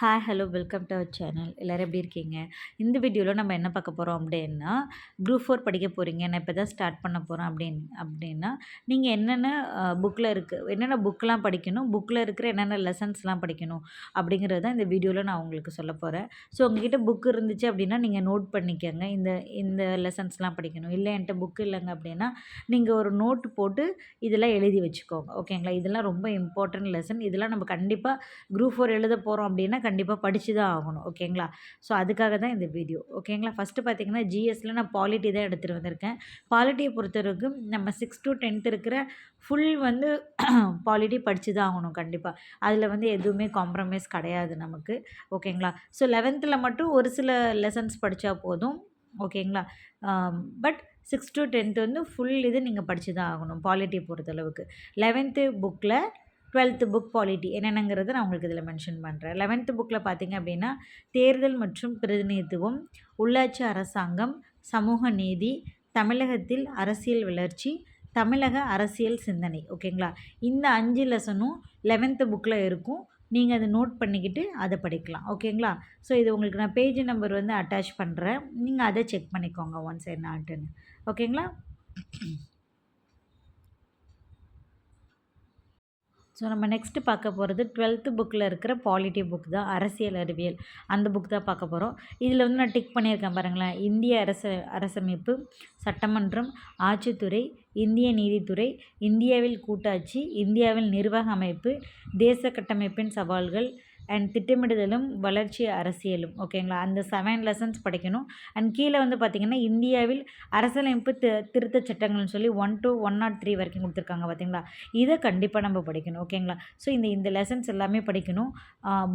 Hi hello welcome to our channel எல்லோரும் எப்படி இருக்கீங்க? இந்த வீடியோவில் நம்ம என்ன பார்க்க போகிறோம் அப்படின்னா குரூப் ஃபோர் படிக்க போகிறீங்க நான் இப்போ தான் ஸ்டார்ட் பண்ண போகிறேன் அப்படின்னு அப்படின்னா நீங்கள் என்னென்ன புக்கில் இருக்குது என்னென்ன புக்கெலாம் படிக்கணும் புக்கில் இருக்கிற என்னென்ன லெசன்ஸ்லாம் படிக்கணும் அப்படிங்கிறது தான் இந்த வீடியோவில் நான் உங்களுக்கு சொல்ல போகிறேன் ஸோ உங்ககிட்ட புக் இருந்துச்சு அப்படின்னா நீங்கள் நோட் பண்ணிக்கோங்க. இந்த இந்த லெசன்ஸ்லாம் படிக்கணும். இல்லை என்கிட்ட புக் இல்லைங்க அப்படின்னா நீங்கள் ஒரு நோட் போட்டு இதெல்லாம் எழுதி வச்சுக்கோங்க. ஓகேங்களா இதெல்லாம் ரொம்ப இம்பார்ட்டன்ட் லெசன் இதெல்லாம் நம்ம கண்டிப்பாக குரூப் ஃபோர் எழுத போகிறோம் அப்படின்னா கண்டிப்பாக படித்து தான் ஆகணும். ஓகேங்களா? ஸோ அதுக்காக தான் இந்த வீடியோ ஓகேங்களா? ஃபஸ்ட்டு பார்த்திங்கன்னா ஜிஎஸ்சில் நான் பாலிட்டி தான் எடுத்துகிட்டு வந்திருக்கேன். பாலிட்டியை பொறுத்தவரைக்கும் நம்ம சிக்ஸ் டு டென்த் இருக்கிற ஃபுல் வந்து பாலிட்டி படித்து தான் ஆகணும் கண்டிப்பாக அதில் வந்து எதுவுமே காம்ப்ரமைஸ் கிடையாது நமக்கு. ஓகேங்களா? ஸோ லெவன்த்தில் மட்டும் ஒரு சில லெசன்ஸ் படித்தா போதும். ஓகேங்களா? பட் சிக்ஸ் டு டென்த் வந்து ஃபுல் இது நீங்கள் படித்து தான் ஆகணும் பாலிட்டி பொறுத்தளவுக்கு. லெவன்த்து புக்கில் டுவெல்த்து புக் பாலிட்டி என்னென்னங்கிறத நான் உங்களுக்கு இதில் மென்ஷன் பண்ணுறேன் லெவன்த்து புக்கில் பார்த்தீங்க அப்படின்னா தேர்தல் மற்றும் பிரதிநிதித்துவம் உள்ளாட்சி அரசாங்கம் சமூக நீதி தமிழகத்தில் அரசியல் வளர்ச்சி தமிழக அரசியல் சிந்தனை. ஓகேங்களா இந்த அஞ்சு லெசனும் லெவன்த்து புக்கில் இருக்கும். நீங்கள் அதை நோட் பண்ணிக்கிட்டு அதை படிக்கலாம். ஓகேங்களா ஸோ இது உங்களுக்கு நான் பேஜ் நம்பர் வந்து அட்டாச் பண்ணுறேன் நீங்கள் அதை செக் பண்ணிக்கோங்க ஒன்ஸ் என்ன ஓகேங்களா ஸோ நம்ம நெக்ஸ்ட்டு பார்க்க போகிறது டுவெல்த்து புக்கில் இருக்கிற பாலிட்டி புக் தான் அரசியல் அறிவியல். அந்த புக் தான் பார்க்க போகிறோம் இதில் வந்து நான் டிக் பண்ணியிருக்கேன் பாருங்களேன். இந்திய அரச அரசமைப்பு சட்டமன்றம் ஆட்சித்துறை இந்திய நீதித்துறை இந்தியாவில் கூட்டாட்சி இந்தியாவில் நிர்வாக அமைப்பு தேச கட்டமைப்பின் சவால்கள் அண்ட் திட்டமிடுதலும் வளர்ச்சி அரசியலும் ஓகேங்களா அந்த செவன் லெசன்ஸ் படிக்கணும். அண்ட் கீழே வந்து பார்த்திங்கன்னா இந்தியாவில் அரசியலமைப்பு தி திருத்த சட்டங்கள்னு சொல்லி one to one naught three வரைக்கும் கொடுத்துருக்காங்க பார்த்தீங்களா இதை கண்டிப்பாக நம்ம படிக்கணும் ஓகேங்களா ஸோ இந்த இந்த லெசன்ஸ் எல்லாமே படிக்கணும்.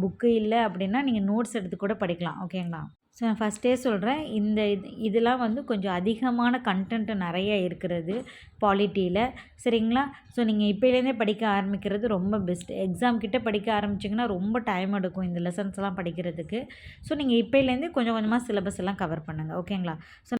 புக்கு இல்லை அப்படின்னா நீங்கள் நோட்ஸ் எடுத்து கூட படிக்கலாம் ஓகேங்களா ஸோ நான் ஃபஸ்ட்டே சொல்கிறேன் இந்த இது இதெல்லாம் வந்து கொஞ்சம் அதிகமான கண்டென்ட்டு நிறைய இருக்கிறது பாலிட்டியில் சரிங்களா? ஸோ நீங்கள் இப்போலேருந்தே படிக்க ஆரம்பிக்கிறது ரொம்ப பெஸ்ட்டு எக்ஸாம் கிட்டே படிக்க ஆரம்பிச்சிங்கன்னா ரொம்ப டைம் எடுக்கும் இந்த லெசன்ஸ்லாம் படிக்கிறதுக்கு. ஸோ நீங்கள் இப்போலேருந்தே கொஞ்சம் கொஞ்சமாக சிலபஸ் எல்லாம் கவர் பண்ணுங்கள் ஓகேங்களா ஸோ